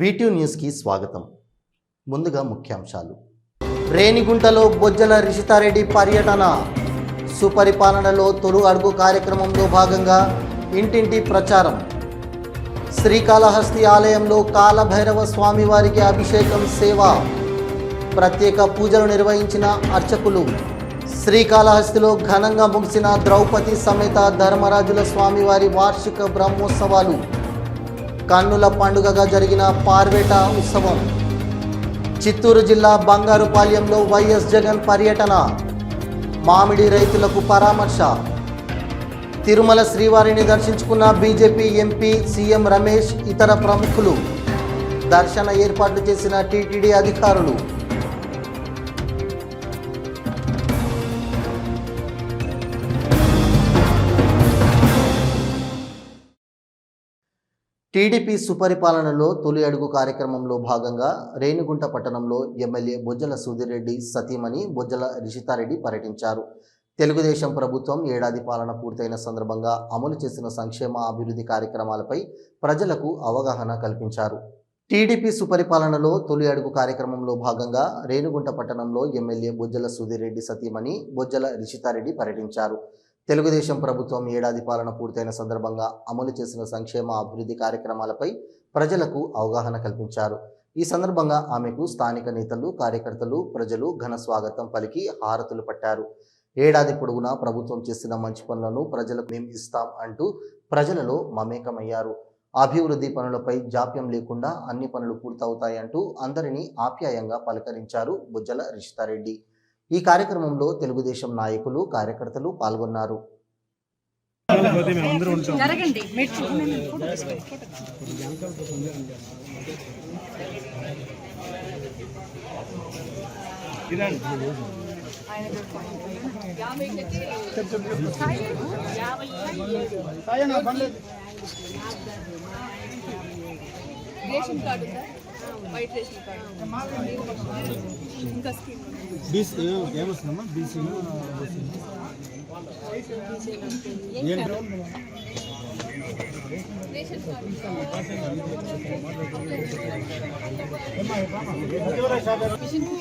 వీటీ న్యూస్కి స్వాగతం. ముందుగా ముఖ్యాంశాలు. రేణిగుంటలో బొజ్జల రిషితారెడ్డి పర్యటన. సుపరిపాలనలో తొలి అడుగు కార్యక్రమంలో భాగంగా ఇంటింటి ప్రచారం. శ్రీకాళహస్తి ఆలయంలో కాలభైరవ స్వామివారికి అభిషేకం సేవ. ప్రత్యేక పూజలు నిర్వహించిన అర్చకులు. శ్రీకాళహస్తిలో ఘనంగా ముగిసిన ద్రౌపది సమేత ధర్మరాజుల స్వామివారి వార్షిక బ్రహ్మోత్సవాలు. కన్నుల పండుగగా జరిగిన పార్వేట ఉత్సవం. చిత్తూరు జిల్లా బంగారుపాలెంలో వైఎస్ జగన్ పర్యటన. మామిడి రైతులకు పరామర్శ. తిరుమల శ్రీవారిని దర్శించుకున్న బీజేపీ ఎంపీ సీఎం రమేష్ ఇతర ప్రముఖులు. దర్శన ఏర్పాట్లు చేసిన టీటీడీ అధికారులు. టీడీపీ సుపరిపాలనలో తొలి అడుగు కార్యక్రమంలో భాగంగా రేణిగుంట పట్టణంలో ఎమ్మెల్యే బొజ్జల సుధీరెడ్డి సతీమణి బొజ్జల రిషితారెడ్డి పర్యటించారు. తెలుగుదేశం ప్రభుత్వం ఏడాది పాలన పూర్తయిన సందర్భంగా అమలు చేసిన సంక్షేమ అభివృద్ధి కార్యక్రమాలపై ప్రజలకు అవగాహన కల్పించారు. టీడీపీ సుపరిపాలనలో తొలి అడుగు కార్యక్రమంలో భాగంగా రేణిగుంట పట్టణంలో ఎమ్మెల్యే బొజ్జల సుధీరెడ్డి సతీమణి బొజ్జల రిషితారెడ్డి పర్యటించారు. తెలుగుదేశం ప్రభుత్వం ఏడాది పాలన పూర్తయిన సందర్భంగా అమలు చేసిన సంక్షేమ అభివృద్ధి కార్యక్రమాలపై ప్రజలకు అవగాహన కల్పించారు. ఈ సందర్భంగా ఆమెకు స్థానిక నేతలు కార్యకర్తలు ప్రజలు ఘన స్వాగతం పలికి హారతులు పట్టారు. ఏడాది పొడవునా ప్రభుత్వం చేసిన మంచి పనులను ప్రజలకు మేము ఇస్తాం అంటూ ప్రజలలో మమేకమయ్యారు. అభివృద్ధి పనులపై జాప్యం లేకుండా అన్ని పనులు పూర్తవుతాయంటూ అందరినీ ఆప్యాయంగా పలకరించారు బుజ్జల రిషితారెడ్డి. ఈ కార్యక్రమంలో తెలుగుదేశం నాయకులు కార్యకర్తలు పాల్గొన్నారు. జరగండి. మీరు రేషన్ కార్డు ఉందా? వైట్ రేషన్ కార్డు ఇంకా స్కీమ్ బీసీ ఏమొస్తుందమ్మా బీసీ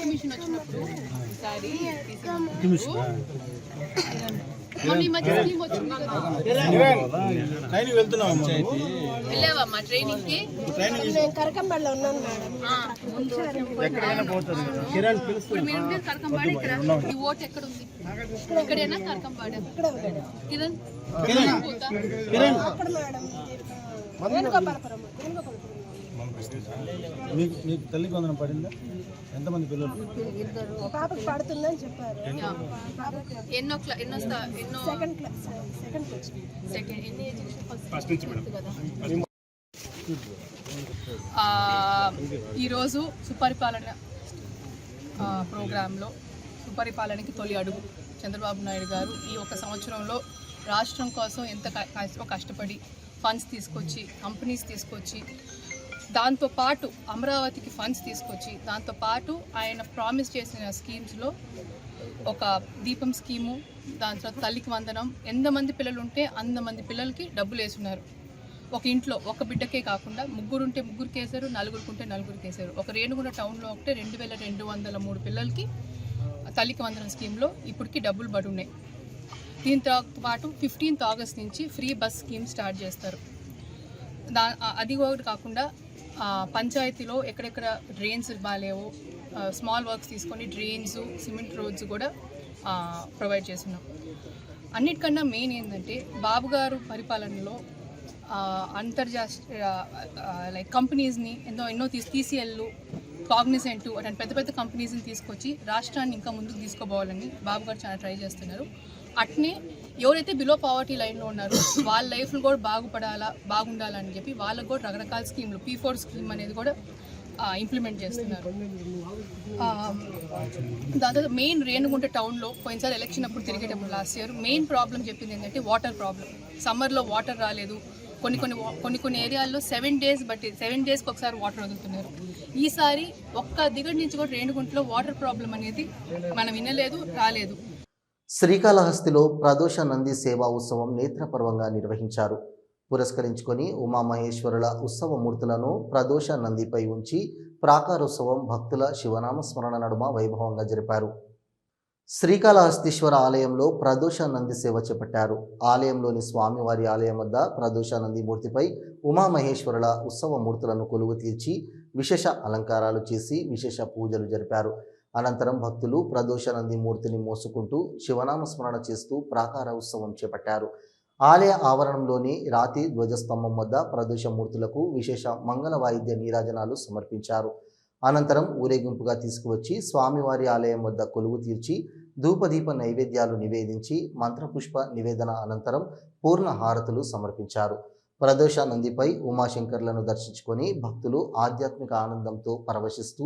మిషన్ వచ్చినప్పుడు ట్రైన్ వెళ్తున్నాం వెళ్ళావమ్మా ట్రైనింగ్కి కరకంబడిలో ఉన్నాను మేడం. ఎక్కడైనా పోతుంది కిరణ్ ఇప్పుడు మీరు ఉండేది కరకంబాడ ఇక్కడ. ఈ ఓటు ఎక్కడ ఉంది ఇక్కడేనా కరకంబాడ? కిరణ్ పోతా? అక్కడ మేడం వేణుగోపాలపురం వేణుగోపాలపురం మీకు మీకు తల్లి కొందరం పడిందా? ఎంతమంది పిల్లలు? పాపకి పడుతుందని చెప్పారు. యా. ఎన్నో క్లా ఎన్నో స్థా- ఎన్నో second class second class. Second ఎన్ని ఏజ్ ఫస్ట్ నుంచి కదా? ఆ, ఈరోజు సుపరిపాలన ఆ, ప్రోగ్రాంలో సుపరిపాలనకి తొలి అడుగు చంద్రబాబు నాయుడు గారు ఈ ఒక సంవత్సరంలో రాష్ట్రం కోసం ఎంత కష్టపడి ఫండ్స్ తీసుకొచ్చి కంపెనీస్ తీసుకొచ్చి దాంతోపాటు అమరావతికి ఫండ్స్ తీసుకొచ్చి దాంతోపాటు ఆయన ప్రామిస్ చేసిన స్కీమ్స్లో ఒక దీపం స్కీము దాని తర్వాత తల్లికి వందనం ఎంతమంది పిల్లలు ఉంటే అంతమంది పిల్లలకి డబ్బులు వేసున్నారు. ఒక ఇంట్లో ఒక బిడ్డకే కాకుండా ముగ్గురు ఉంటే ముగ్గురికి వేశారు నలుగురికి ఉంటే నలుగురికి వేశారు ఒక రేణుగుండ టౌన్లో ఒకటే రెండు వేల రెండు వందల మూడు పిల్లలకి తల్లికి వందనం స్కీమ్లో ఇప్పటికి డబ్బులు పడి ఉన్నాయి. దీంతో పాటు ఫిఫ్టీన్త్ ఆగస్ట్ నుంచి ఫ్రీ బస్ స్కీమ్ స్టార్ట్ చేస్తారు. దా అది ఒకటి కాకుండా పంచాయతీలో ఎక్కడెక్కడ డ్రైన్స్ బాగాలేవు స్మాల్ వర్క్స్ తీసుకొని డ్రైన్స్ సిమెంట్ రోడ్స్ కూడా ప్రొవైడ్ చేస్తున్నాం. అన్నిటికన్నా మెయిన్ ఏంటంటే బాబు గారు పరిపాలనలో అంతర్జాతీయ లైక్ కంపెనీస్ని ఎన్నో ఎన్నో తీసి టీసీఎల్లు కాగ్నిసెంట్ అటువంటి పెద్ద పెద్ద కంపెనీస్ని తీసుకొచ్చి రాష్ట్రాన్ని ఇంకా ముందుకు తీసుకోపోవాలని బాబు గారు చాలా ట్రై చేస్తున్నారు. అట్నే ఎవరైతే బిలో పావర్టీ లైన్లో ఉన్నారో వాళ్ళ లైఫ్లు కూడా బాగుపడాలా బాగుండాలని చెప్పి వాళ్ళకు కూడా రకరకాల స్కీమ్లు పీ ఫోర్ స్కీమ్ అనేది కూడా ఇంప్లిమెంట్ చేస్తున్నారు. దాంతో మెయిన్ రేణుగుంట టౌన్లో పోయినసారి ఎలక్షన్ అప్పుడు తిరిగేటప్పుడు లాస్ట్ ఇయర్ మెయిన్ ప్రాబ్లం చెప్పింది ఏంటంటే వాటర్ ప్రాబ్లం సమ్మర్లో వాటర్ రాలేదు. కొన్ని కొన్ని కొన్ని కొన్ని ఏరియాల్లో సెవెన్ డేస్ బట్టి సెవెన్ డేస్కి ఒకసారి వాటర్ వదులుతున్నారు. ఈసారి ఒక్క దిగడి నుంచి కూడా రేణుగుంటలో వాటర్ ప్రాబ్లం అనేది మనం వినలేదు రాలేదు. శ్రీకాళహస్తిలో ప్రదోష నంది సేవా ఉత్సవం నేత్రపర్వంగా నిర్వహించారు. పురస్కరించుకొని ఉమామహేశ్వరుల ఉత్సవ మూర్తులను ప్రదోష నందిపై ఉంచి ప్రాకారోత్సవం భక్తుల శివనామ స్మరణ నడుమ వైభవంగా జరిపారు. శ్రీకాళహస్తీశ్వర ఆలయంలో ప్రదోష నంది సేవ చేపట్టారు. ఆలయంలోని స్వామివారి ఆలయం వద్ద ప్రదోష నంది మూర్తిపై ఉమామహేశ్వరుల ఉత్సవ మూర్తులను కొలువు తీర్చి విశేష అలంకారాలు చేసి విశేష పూజలు జరిపారు. అనంతరం భక్తులు ప్రదోష నంది మూర్తిని మోసుకుంటూ శివనామ స్మరణ చేస్తూ ప్రాకార ఉత్సవం చేపట్టారు. ఆలయ ఆవరణంలోని రాతి ధ్వజస్తంభం వద్ద ప్రదోష మూర్తులకు విశేష మంగళ వాయిద్య నీరాజనాలు సమర్పించారు. అనంతరం ఊరేగింపుగా తీసుకువచ్చి స్వామివారి ఆలయం వద్ద కొలువు తీర్చి ధూపదీప నైవేద్యాలు నివేదించి మంత్రపుష్ప నివేదన అనంతరం పూర్ణ హారతులు సమర్పించారు. ప్రదోష నందిపై ఉమాశంకర్లను దర్శించుకొని భక్తులు ఆధ్యాత్మిక ఆనందంతో పరవశిస్తూ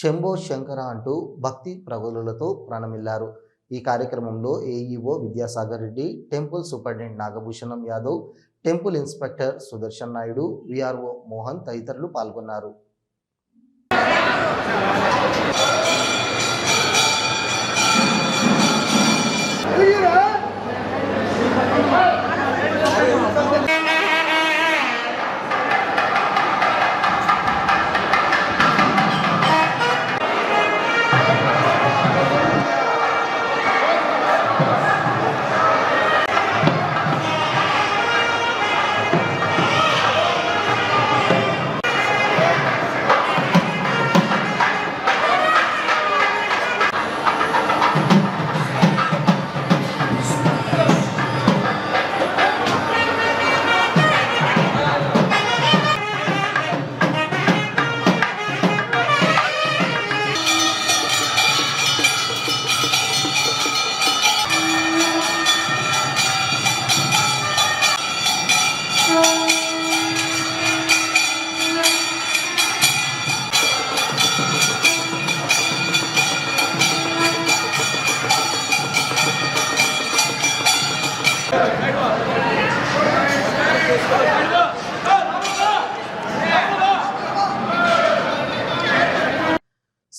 శంభో శంకర అంటూ భక్తి ప్రబలులతో ప్రణమిల్లారు. ఈ కార్యక్రమంలో AEO Vidyasagar Reddy temple superintendent Nagabhushanam Yadav temple inspector Sudarshan Naidu VRO Mohan తదితరులు పాల్గొన్నారు.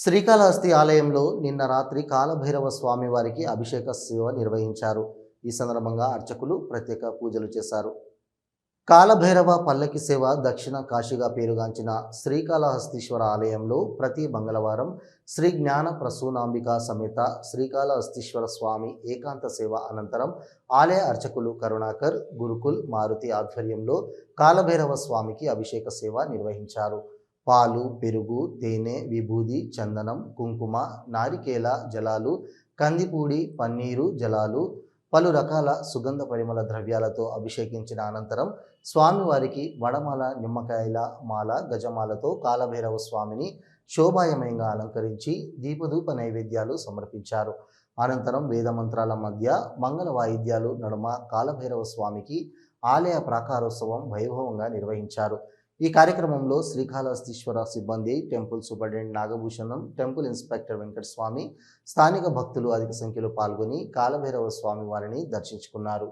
శ్రీకాళహస్తి ఆలయంలో నిన్న రాత్రి కాలభైరవ స్వామి వారికి అభిషేక సేవ నిర్వహించారు. ఈ సందర్భంగా అర్చకులు ప్రత్యేక పూజలు చేశారు. కాలభైరవ పల్లకి సేవ దక్షిణ కాశీగా పేరుగాంచిన శ్రీకాళహస్తీశ్వర ఆలయంలో ప్రతి మంగళవారం శ్రీ జ్ఞాన ప్రసూనాంబిక సమేత శ్రీకాళహస్తీశ్వర స్వామి ఏకాంత సేవ అనంతరం ఆలయ అర్చకులు కరుణాకర్ గురుకుల్ మారుతి ఆధ్వర్యంలో కాలభైరవ స్వామికి అభిషేక సేవ నిర్వహించారు. పాలు పెరుగు తేనె విభూది చందనం కుంకుమ నారికేల జలాలు కందిపూడి పన్నీరు జలాలు పలు రకాల సుగంధ పరిమళ ద్రవ్యాలతో అభిషేకించిన అనంతరం స్వామివారికి వడమాల నిమ్మకాయల మాల గజమాలతో కాలభైరవ స్వామిని శోభాయమయంగా అలంకరించి దీపధూప నైవేద్యాలు సమర్పించారు. అనంతరం వేదమంత్రాల మధ్య మంగళ వాయిద్యాలు నడుమ కాలభైరవ స్వామికి ఆలయ ప్రాకారోత్సవం వైభవంగా నిర్వహించారు. ఈ కార్యక్రమంలో శ్రీకాళహస్తీశ్వర సిబ్బంది temple superintendent Nagabhushanam temple inspector Venkataswamy స్థానిక భక్తులు అధిక సంఖ్యలో పాల్గొని కాలభైరవ స్వామి వారిని దర్శించుకున్నారు.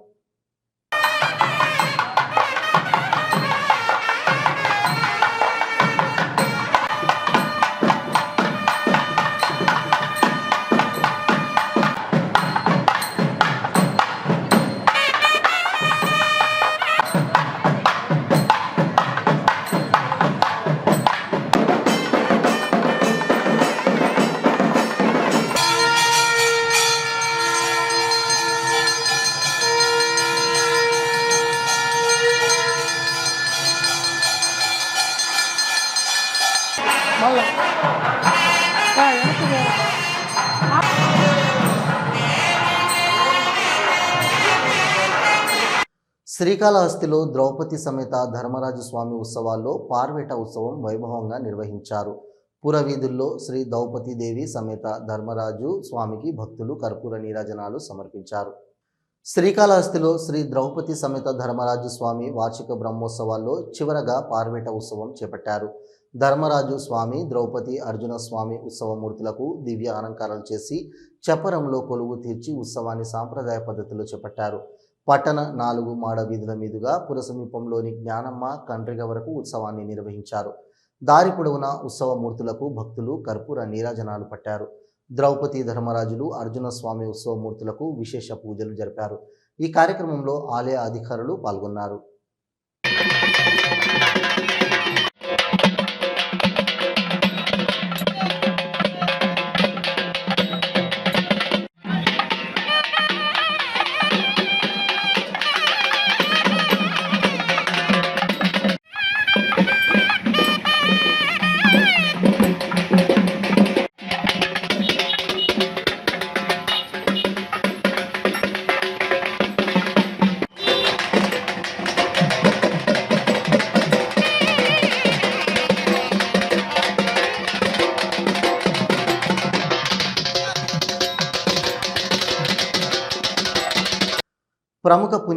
శ్రీకాళహస్తిలో ద్రౌపది సమేత ధర్మరాజు స్వామి ఉత్సవాల్లో పార్వేట ఉత్సవం వైభవంగా నిర్వహించారు. పురవీధుల్లో శ్రీ ద్రౌపది దేవి సమేత ధర్మరాజు స్వామికి భక్తులు కర్పూర నీరాజనాలు సమర్పించారు. శ్రీకాళహస్తిలో శ్రీ ద్రౌపది సమేత ధర్మరాజు స్వామి వార్షిక బ్రహ్మోత్సవాల్లో చివరగా పార్వేట ఉత్సవం చేపట్టారు. ధర్మరాజు స్వామి ద్రౌపది అర్జున స్వామి ఉత్సవమూర్తులకు దివ్య అలంకారాలు చేసి చపరంలో కొలువు తీర్చి ఉత్సవాన్ని సాంప్రదాయ పద్ధతిలో చేపట్టారు. పట్టణ నాలుగు మాడ వీధుల మీదుగా పురసమీపంలోని జ్ఞానమ్మ కండ్రిగ వరకు ఉత్సవాన్ని నిర్వహించారు. దారి పొడవునా ఉత్సవమూర్తులకు భక్తులు కర్పూర నీరాజనాలు పట్టారు. ద్రౌపది ధర్మరాజులు అర్జున స్వామి ఉత్సవమూర్తులకు విశేష పూజలు జరిపారు. ఈ కార్యక్రమంలో ఆలయ అధికారులు పాల్గొన్నారు.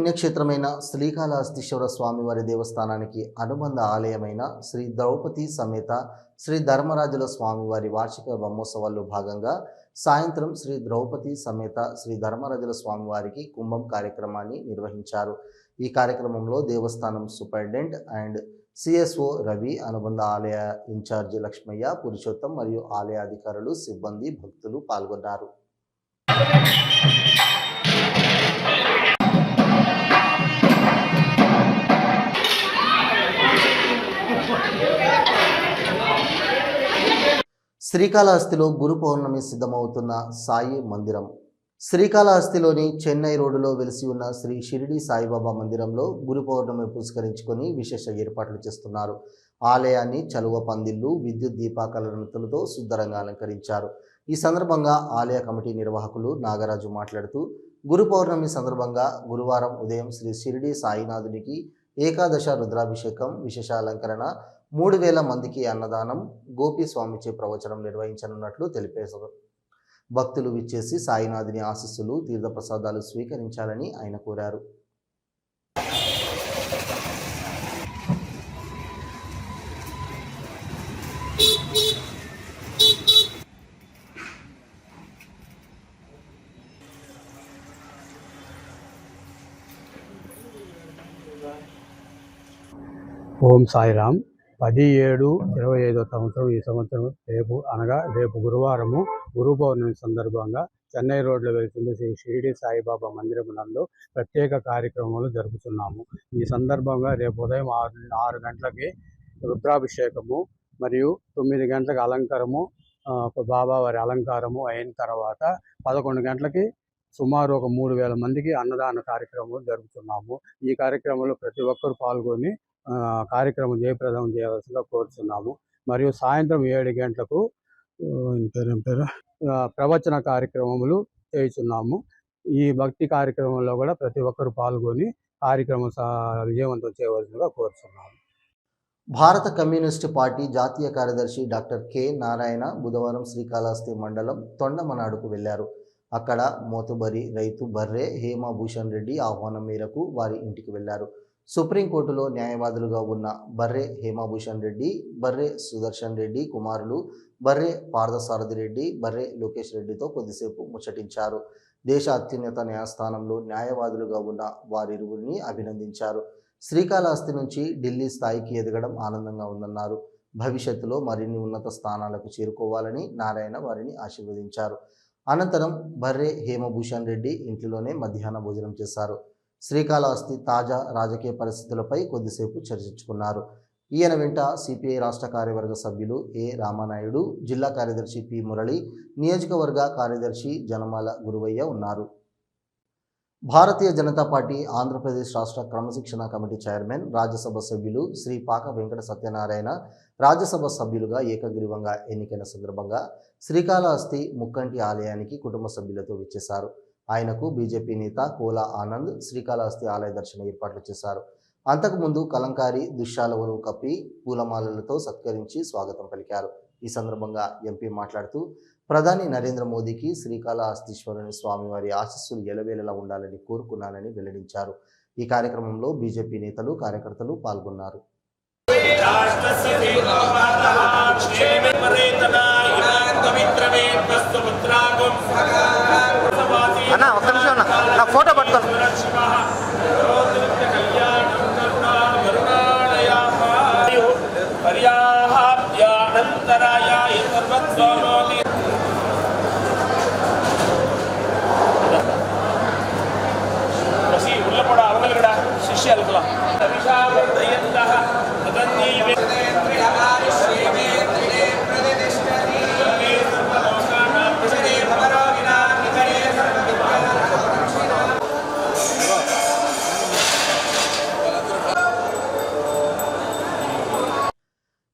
పుణ్యక్షేత్రమైన శ్రీకాళహస్తీశ్వర స్వామివారి దేవస్థానానికి అనుబంధ ఆలయమైన శ్రీ ద్రౌపది సమేత శ్రీ ధర్మరాజుల స్వామివారి వార్షిక బ్రహ్మోత్సవాల్లో భాగంగా సాయంత్రం శ్రీ ద్రౌపది సమేత శ్రీ ధర్మరాజుల స్వామివారికి కుంభం కార్యక్రమాన్ని నిర్వహించారు. ఈ కార్యక్రమంలో దేవస్థానం సూపరింటెండెంట్ అండ్ సిఎస్ఓ రవి అనుబంధ ఆలయ ఇన్ఛార్జి లక్ష్మయ్య పురుషోత్తం మరియు ఆలయ అధికారులు సిబ్బంది భక్తులు పాల్గొన్నారు. శ్రీకాళహస్తిలో గురు పౌర్ణమి సిద్ధమవుతున్న సాయి మందిరం. శ్రీకాళహస్తిలోని చెన్నై రోడ్డులో వెలిసి ఉన్న శ్రీ షిరిడి సాయిబాబా మందిరంలో గురు పౌర్ణమి పురస్కరించుకొని విశేష ఏర్పాట్లు చేస్తున్నారు. ఆలయాన్ని చలువ పందిళ్ళు విద్యుత్ దీపాకలనతులతో సుందరంగా అలంకరించారు. ఈ సందర్భంగా ఆలయ కమిటీ నిర్వాహకులు నాగరాజు మాట్లాడుతూ గురు పౌర్ణమి సందర్భంగా గురువారం ఉదయం శ్రీ షిరిడి సాయినాథునికి ఏకాదశ రుద్రాభిషేకం విశేష అలంకరణ మూడు వేల మందికి అన్నదానం గోపిస్వామిచే ప్రవచనం నిర్వహించనున్నట్లు తెలిపేశారు. భక్తులు విచ్చేసి సాయినాథుని ఆశస్సులు తీర్థప్రసాదాలు స్వీకరించాలని ఆయన కోరారు. ఓం సాయిరామ్. పది ఏడు ఇరవై ఐదో సంవత్సరం ఈ సంవత్సరం రేపు అనగా రేపు గురువారము గురు పౌర్ణమి సందర్భంగా చెన్నై రోడ్లో వెళ్తుంది శ్రీ షిరిడి సాయిబాబా మందిరము నందు ప్రత్యేక కార్యక్రమాలు జరుపుతున్నాము ఈ సందర్భంగా రేపు ఉదయం ఆరు ఆరు గంటలకి రుద్రాభిషేకము మరియు తొమ్మిది గంటలకు అలంకారము బాబా బాబావారి అలంకారము అయిన తర్వాత పదకొండు గంటలకి సుమారు ఒక మూడు వేల మందికి అన్నదాన కార్యక్రమం జరుపుతున్నాము ఈ కార్యక్రమంలో ప్రతి ఒక్కరు పాల్గొని కార్యక్రమం జయప్రదం చేయవలసిందిగా కోరుతున్నాము మరియు సాయంత్రం ఏడు గంటలకు పేరు పేరు? ప్రవచన కార్యక్రమములు చేస్తున్నాము ఈ భక్తి కార్యక్రమంలో కూడా ప్రతి ఒక్కరు పాల్గొని కార్యక్రమం విజయవంతం చేయవలసిందిగా కోరుతున్నాము భారత కమ్యూనిస్టు పార్టీ జాతీయ కార్యదర్శి డాక్టర్ కె నారాయణ బుధవారం శ్రీకాళహస్తి మండలం తొండమనాడుకు వెళ్ళారు అక్కడ మోతుబరి రైతు బర్రె హేమభూషణ్ రెడ్డి ఆహ్వానం మేరకు వారి ఇంటికి వెళ్ళారు సుప్రీంకోర్టులో న్యాయవాదులుగా ఉన్న బర్రె హేమభూషణ్ రెడ్డి బర్రె సుదర్శన్ రెడ్డి కుమారులు బర్రె పార్థసారథి రెడ్డి బర్రె లోకేష్ రెడ్డితో కొద్దిసేపు ముచ్చటించారు. దేశ అత్యున్నత న్యాయస్థానంలో న్యాయవాదులుగా ఉన్న వారిరువురిని అభినందించారు. శ్రీకాళహస్తి నుంచి ఢిల్లీ స్థాయికి ఎదగడం ఆనందంగా ఉందన్నారు. భవిష్యత్తులో మరిన్ని ఉన్నత స్థానాలకు చేరుకోవాలని నారాయణ వారిని ఆశీర్వదించారు. అనంతరం బర్రె హేమభూషణ్ రెడ్డి ఇంట్లోనే మధ్యాహ్న భోజనం చేశారు. శ్రీకాళహస్తి తాజా రాజకీయ పరిస్థితులపై కొద్దిసేపు చర్చించుకున్నారు. ఈయన వెంట సిపిఐ రాష్ట్ర కార్యవర్గ సభ్యులు ఏ రామానాయుడు జిల్లా కార్యదర్శి పి మురళి నియోజకవర్గ కార్యదర్శి జనమాల గురువయ్య ఉన్నారు. భారతీయ జనతా పార్టీ ఆంధ్రప్రదేశ్ రాష్ట్ర క్రమశిక్షణ కమిటీ చైర్మన్ రాజ్యసభ సభ్యులు శ్రీ పాక వెంకట సత్యనారాయణ రాజ్యసభ సభ్యులుగా ఏకగ్రీవంగా ఎన్నికైన సందర్భంగా శ్రీకాళహస్తి ముక్కంటి ఆలయానికి కుటుంబ సభ్యులతో విచ్చేశారు. ఆయనకు బీజేపీ నేత కోలా ఆనంద్ శ్రీకాళహస్తి ఆలయ దర్శన ఏర్పాట్లు చేశారు. అంతకుముందు కలంకారి దుశ్శాలవులు కప్పి పూలమాలలతో సత్కరించి స్వాగతం పలికారు. ఈ సందర్భంగా ఎంపీ మాట్లాడుతూ ప్రధాని నరేంద్ర మోదీకి శ్రీకాళహస్తీశ్వరుని స్వామివారి ఆశీస్సులు ఎలవేలలా ఉండాలని కోరుకున్నానని వెల్లడించారు. ఈ కార్యక్రమంలో బీజేపీ నేతలు కార్యకర్తలు పాల్గొన్నారు. అన్న ఒక్క నిమిషం అన్న నా ఫోటో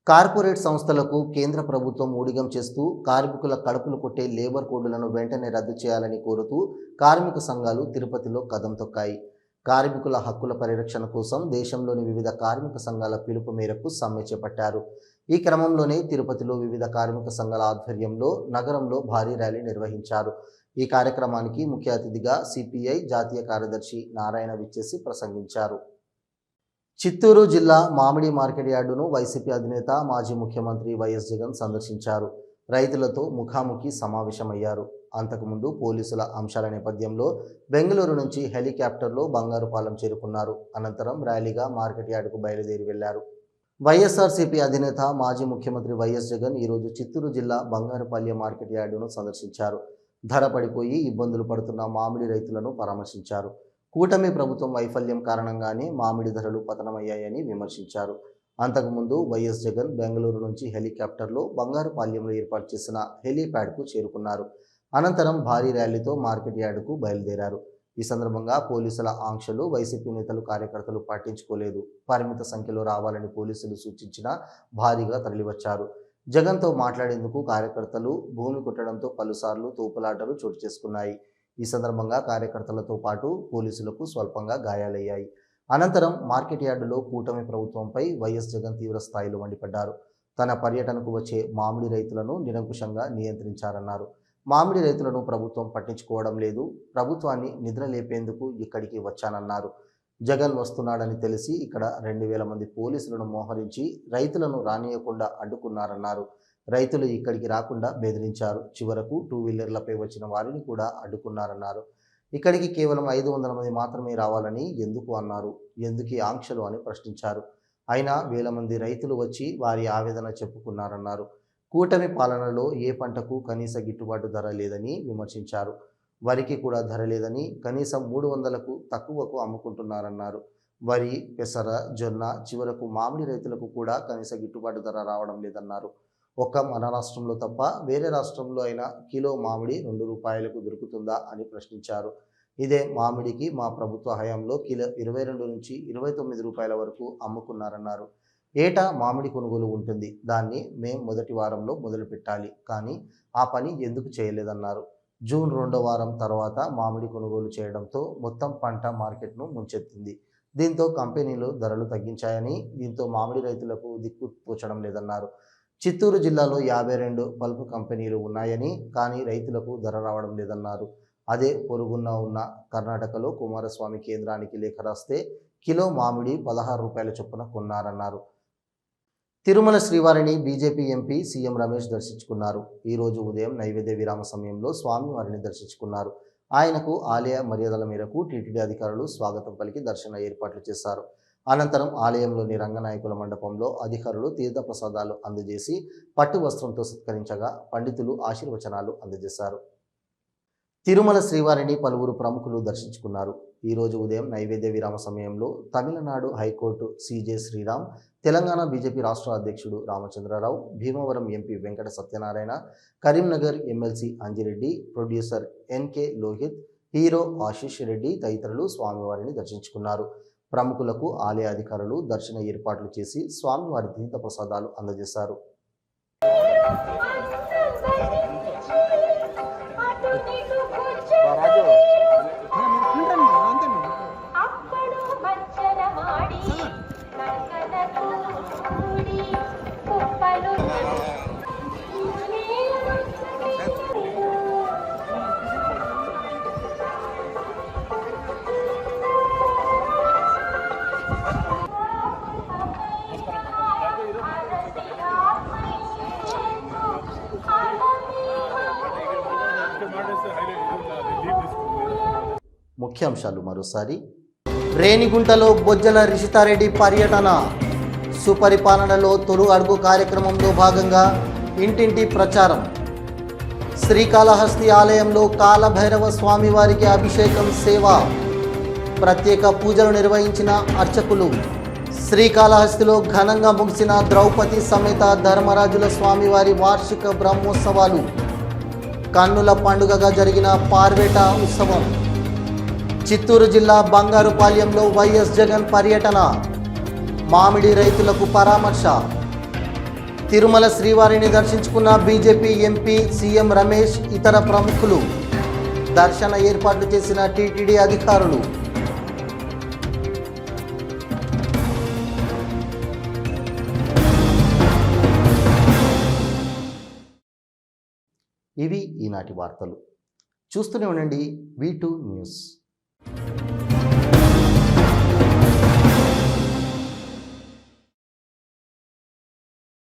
కార్పొరేట్ సంస్థలకు కేంద్ర ప్రభుత్వం ఊడిగం చేస్తూ కార్మికుల కడుపులు కొట్టే లేబర్ కోడ్లను వెంటనే రద్దు చేయాలని కోరుతూ కార్మిక సంఘాలు తిరుపతిలో కదం తొక్కాయి. కార్మికుల హక్కుల పరిరక్షణ కోసం దేశంలోని వివిధ కార్మిక సంఘాల పిలుపు మేరకు సమ్మె చేపట్టారు. ఈ క్రమంలోనే తిరుపతిలో వివిధ కార్మిక సంఘాల ఆధ్వర్యంలో నగరంలో భారీ ర్యాలీ నిర్వహించారు. ఈ కార్యక్రమానికి ముఖ్య అతిథిగా సిపిఐ జాతీయ కార్యదర్శి నారాయణ విచ్చేసి ప్రసంగించారు. చిత్తూరు జిల్లా మామిడి మార్కెట్ యార్డును వైసీపీ అధినేత మాజీ ముఖ్యమంత్రి వైఎస్ జగన్ సందర్శించారు. రైతులతో ముఖాముఖి సమావేశమయ్యారు. అంతకుముందు పోలీసుల అంశాల నేపథ్యంలో బెంగళూరు నుంచి హెలికాప్టర్లో బంగారుపాలెం చేరుకున్నారు. అనంతరం ర్యాలీగా మార్కెట్ యార్డుకు బయలుదేరి వెళ్ళారు. వైఎస్ఆర్సీపీ అధినేత మాజీ ముఖ్యమంత్రి వైఎస్ జగన్ ఈరోజు చిత్తూరు జిల్లా బంగారుపల్లి మార్కెట్ యార్డును సందర్శించారు. ధర పడిపోయి ఇబ్బందులు పడుతున్న మామిడి రైతులను పరామర్శించారు. కూటమి ప్రభుత్వం వైఫల్యం కారణంగానే మామిడి ధరలు పతనమయ్యాయని విమర్శించారు. అంతకుముందు వైఎస్ జగన్ బెంగళూరు నుంచి హెలికాప్టర్లో బంగారుపాల్యంలో ఏర్పాటు చేసిన హెలీప్యాడ్కు చేరుకున్నారు. అనంతరం భారీ ర్యాలీతో మార్కెట్ యార్డుకు బయలుదేరారు. ఈ సందర్భంగా పోలీసుల ఆంక్షలు వైసీపీ నేతలు కార్యకర్తలు పాటించుకోలేదు. పరిమిత సంఖ్యలో రావాలని పోలీసులు సూచించినా భారీగా తరలివచ్చారు. జగన్తో మాట్లాడేందుకు కార్యకర్తలు భూమి కొట్టడంతో పలుసార్లు తోపులాటలు చోటు చేసుకున్నాయి. ఈ సందర్భంగా కార్యకర్తలతో పాటు పోలీసులకు స్వల్పంగా గాయాలయ్యాయి. అనంతరం మార్కెట్ యార్డులో కూటమి ప్రభుత్వంపై వైఎస్ జగన్ తీవ్ర స్థాయిలో మండిపడ్డారు. తన పర్యటనకు వచ్చే మామిడి రైతులను నిరంకుశంగా నియంత్రించారన్నారు. మామిడి రైతులను ప్రభుత్వం పట్టించుకోవడం లేదు. ప్రభుత్వాన్ని నిద్రలేపేందుకు ఇక్కడికి వచ్చానన్నారు. జగన్ వస్తున్నాడని తెలిసి ఇక్కడ రెండు వేల మంది పోలీసులను మోహరించి రైతులను రానియకుండా అడ్డుకున్నారన్నారు. రైతులు ఇక్కడికి రాకుండా బెదిరించారు. చివరకు టూ వీలర్లపై వచ్చిన వారిని కూడా అడ్డుకున్నారన్నారు. ఇక్కడికి కేవలం ఐదు వందల మంది మాత్రమే రావాలని ఎందుకు అన్నారు? ఎందుకు ఆంక్షలు అని ప్రశ్నించారు. అయినా వేల మంది రైతులు వచ్చి వారి ఆవేదన చెప్పుకున్నారన్నారు. కూటమి పాలనలో ఏ పంటకు కనీస గిట్టుబాటు ధర లేదని విమర్శించారు. వరికి కూడా ధర లేదని కనీసం మూడు వందలకు తక్కువకు అమ్ముకుంటున్నారన్నారు. వరి పెసర జొన్న చివరకు మామిడి రైతులకు కూడా కనీస గిట్టుబాటు ధర రావడం లేదన్నారు. ఒక్క మన రాష్ట్రంలో తప్ప వేరే రాష్ట్రంలో అయినా కిలో మామిడి రెండు రూపాయలకు దొరుకుతుందా అని ప్రశ్నించారు. ఇదే మామిడికి మా ప్రభుత్వ హయాంలో కిలో ఇరవై రెండు నుంచి ఇరవై తొమ్మిది రూపాయల వరకు అమ్ముకున్నారన్నారు. ఏటా మామిడి కొనుగోలు ఉంటుంది? దాన్ని మే మొదటి వారంలో మొదలు పెట్టాలి కానీ ఆ పని ఎందుకు చేయలేదన్నారు. జూన్ రెండో వారం తర్వాత మామిడి కొనుగోలు చేయడంతో మొత్తం పంట మార్కెట్ను ముంచెత్తింది. దీంతో కంపెనీలు ధరలు తగ్గించాయని దీంతో మామిడి రైతులకు దిక్కు తోచడం లేదన్నారు. చిత్తూరు జిల్లాలో యాభై రెండు పల్పు కంపెనీలు ఉన్నాయని కానీ రైతులకు ధర రావడం లేదన్నారు. అదే పొరుగున్న ఉన్న కర్ణాటకలో కుమారస్వామి కేంద్రానికి లేఖ రాస్తే కిలో మామిడి పదహారు రూపాయల చొప్పున కొన్నారన్నారు. తిరుమల శ్రీవారిని బీజేపీ ఎంపీ సీఎం రమేష్ దర్శించుకున్నారు. ఈరోజు ఉదయం నైవేద్య విరామ సమయంలో స్వామివారిని దర్శించుకున్నారు. ఆయనకు ఆలయ మర్యాదల మేరకు టీటీడీ అధికారులు స్వాగతం పలికి దర్శన ఏర్పాట్లు చేశారు. అనంతరం ఆలయంలోని రంగనాయకుల మండపంలో అధికారులు తీర్థప్రసాదాలు అందజేసి పట్టు వస్త్రంతో సత్కరించగా పండితులు ఆశీర్వచనాలు అందజేశారు. తిరుమల శ్రీవారిని పలువురు ప్రముఖులు దర్శించుకున్నారు. ఈరోజు ఉదయం నైవేద్య విరామ సమయంలో Tamil Nadu high court CJ Sriram Telangana BJP రాష్ట్ర అధ్యక్షుడు Ramachandra Rao Bhimavaram MP Venkata Satyanarayana Karimnagar MLC Anji Reddy producer NK Lohith hero Ashish Reddy తదితరులు స్వామివారిని దర్శించుకున్నారు. ప్రముఖులకు ఆలయ అధికారులు దర్శన ఏర్పాట్లు చేసి స్వామివారి తీర్థ ప్రసాదాలు అందజేశారు. ముఖ్యాంశాలు మరోసారి. రేణిగుంటలో బొజ్జల రిషితారెడ్డి పర్యటన. సుపరిపాలనలో తొలు అడుగు కార్యక్రమంలో భాగంగా ఇంటింటి ప్రచారం. శ్రీకాళహస్తి ఆలయంలో కాలభైరవ స్వామివారికి అభిషేకం సేవ. ప్రత్యేక పూజలు నిర్వహించిన అర్చకులు. శ్రీకాళహస్తిలో ఘనంగా ముగిసిన ద్రౌపది సమేత ధర్మరాజుల స్వామివారి వార్షిక బ్రహ్మోత్సవాలు. కన్నుల పండుగగా జరిగిన పార్వేట ఉత్సవం. చిత్తూరు జిల్లా బంగారుపాలెంలో వైఎస్ జగన్ పర్యటన. మామిడి రైతులకు పరామర్శ. తిరుమల శ్రీవారిని దర్శించుకున్న బీజేపీ ఎంపీ సీఎం రమేష్ ఇతర ప్రముఖులు. దర్శన ఏర్పాట్లు చేసిన టీటీడీ అధికారులు. ఇవి ఈనాటి వార్తలు. చూస్తూనే ఉండండి V two news. Thank you.